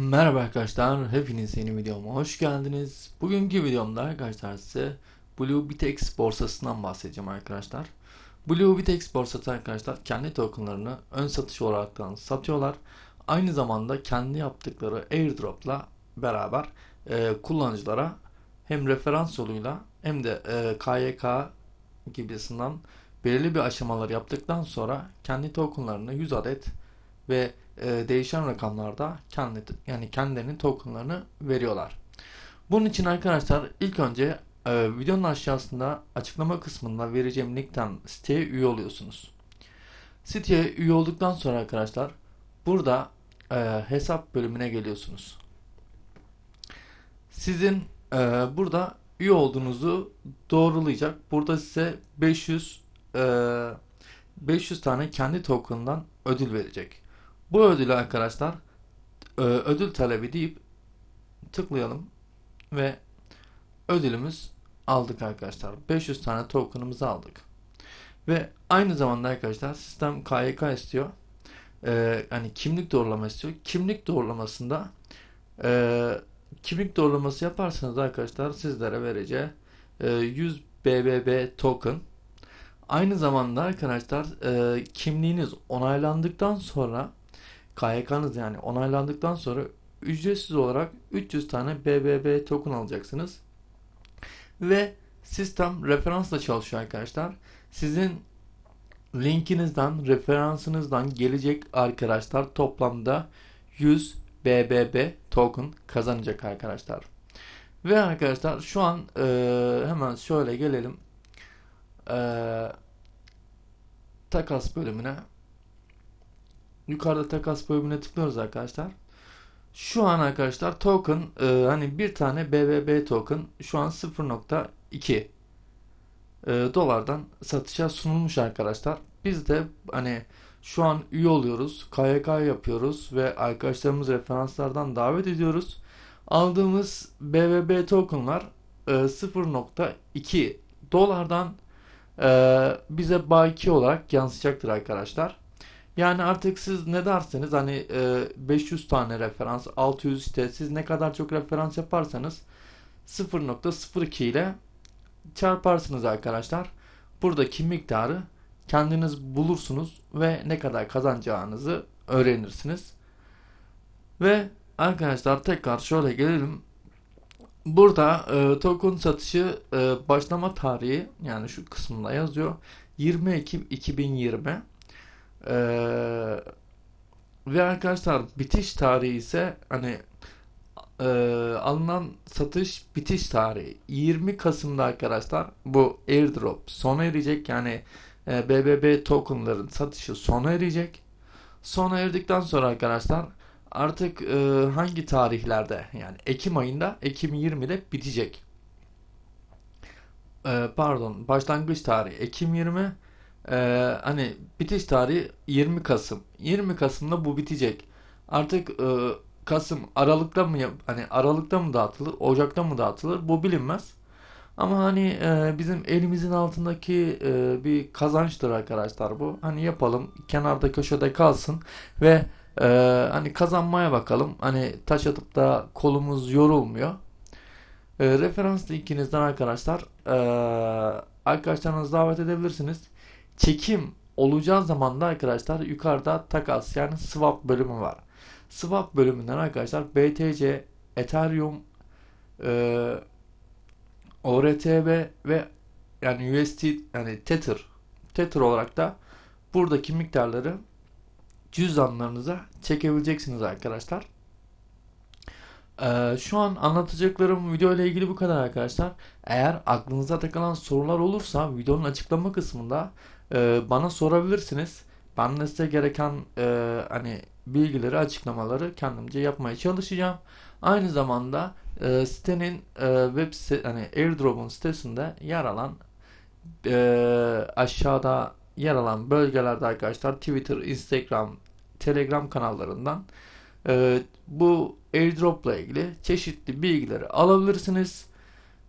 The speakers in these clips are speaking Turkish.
Merhaba arkadaşlar, hepiniz yeni videoma hoş geldiniz. Bugünkü videomda arkadaşlar size Blue Bitex borsasından bahsedeceğim arkadaşlar. Blue Bitex borsası arkadaşlar kendi tokenlarını ön satış olaraktan satıyorlar. Aynı zamanda kendi yaptıkları airdropla beraber e, kullanıcılara hem referans yoluyla hem de e, KYK gibisinden belirli bir aşamalar yaptıktan sonra kendi tokenlarını 100 adet ve e, değişen rakamlarda kendi yani kendilerinin tokenlarını veriyorlar. Bunun için arkadaşlar ilk önce e, videonun aşağısında açıklama kısmında vereceğim linkten siteye üye oluyorsunuz. Siteye üye olduktan sonra arkadaşlar burada e, hesap bölümüne geliyorsunuz. Sizin e, burada üye olduğunuzu doğrulayacak. Burada size 500 e, 500 tane kendi token'dan ödül verecek. Bu ödülü arkadaşlar e, ödül talebi deyip tıklayalım ve ödülümüz aldık arkadaşlar. 500 tane token'ımızı aldık. Ve aynı zamanda arkadaşlar sistem KYK istiyor. Ee, hani kimlik doğrulama istiyor. Kimlik doğrulamasında e, kimlik doğrulaması yaparsanız arkadaşlar sizlere vereceği e, 100 BBB token. Aynı zamanda arkadaşlar e, kimliğiniz onaylandıktan sonra KYK'nız yani onaylandıktan sonra ücretsiz olarak 300 tane BBB token alacaksınız. Ve sistem referansla çalışıyor arkadaşlar. Sizin linkinizden, referansınızdan gelecek arkadaşlar toplamda 100 BBB token kazanacak arkadaşlar. Ve arkadaşlar şu an e, hemen şöyle gelelim. E, takas bölümüne. Yukarıda takas bölümüne tıklıyoruz arkadaşlar. Şu an arkadaşlar token e, hani bir tane BBB token şu an 0.2 e, dolardan satışa sunulmuş arkadaşlar. Biz de hani şu an üye oluyoruz. KYK yapıyoruz ve arkadaşlarımız referanslardan davet ediyoruz. Aldığımız BBB tokenlar e, 0.2 dolardan e, bize baki olarak yansıyacaktır arkadaşlar. Yani artık siz ne derseniz hani e, 500 tane referans, 600 işte siz ne kadar çok referans yaparsanız 0.02 ile çarparsınız arkadaşlar. Buradaki miktarı kendiniz bulursunuz ve ne kadar kazanacağınızı öğrenirsiniz. Ve arkadaşlar tekrar şöyle gelelim. Burada e, token satışı e, başlama tarihi yani şu kısmında yazıyor. 20 Ekim 2020. Ee, ve arkadaşlar bitiş tarihi ise hani e, alınan satış bitiş tarihi 20 Kasım'da arkadaşlar bu airdrop sona erecek yani e, BBB tokenların satışı sona erecek. Sona erdikten sonra arkadaşlar artık e, hangi tarihlerde yani Ekim ayında Ekim 20'de bitecek. E, pardon başlangıç tarihi Ekim 20 ee, hani bitiş tarihi 20 Kasım. 20 Kasım'da bu bitecek. Artık e, Kasım Aralık'ta mı hani Aralık'ta mı dağıtılır, Ocak'ta mı dağıtılır bu bilinmez. Ama hani e, bizim elimizin altındaki e, bir kazançtır arkadaşlar bu. Hani yapalım kenarda köşede kalsın ve e, hani kazanmaya bakalım. Hani taş atıp da kolumuz yorulmuyor. E, referans linkinizden arkadaşlar e, arkadaşlarınızı davet edebilirsiniz çekim olacağı zaman da arkadaşlar yukarıda takas yani swap bölümü var. Swap bölümünden arkadaşlar BTC, Ethereum, e, ORTB ve yani USD yani Tether Tether olarak da buradaki miktarları cüzdanlarınıza çekebileceksiniz arkadaşlar. Ee, şu an anlatacaklarım video ile ilgili bu kadar arkadaşlar. Eğer aklınıza takılan sorular olursa videonun açıklama kısmında e, bana sorabilirsiniz. Ben de size gereken e, hani bilgileri, açıklamaları kendimce yapmaya çalışacağım. Aynı zamanda e, sitenin e, web site, hani AirDrop'un sitesinde yer alan e, aşağıda yer alan bölgelerde arkadaşlar Twitter, Instagram, Telegram kanallarından e, bu airdropla ilgili çeşitli bilgileri alabilirsiniz.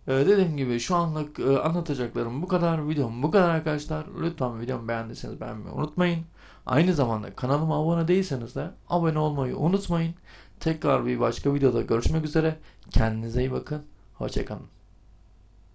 Ee, dediğim gibi şu anlık e, anlatacaklarım bu kadar. Videom bu kadar arkadaşlar. Lütfen videomu beğendiyseniz beğenmeyi unutmayın. Aynı zamanda kanalıma abone değilseniz de abone olmayı unutmayın. Tekrar bir başka videoda görüşmek üzere. Kendinize iyi bakın. Hoşçakalın.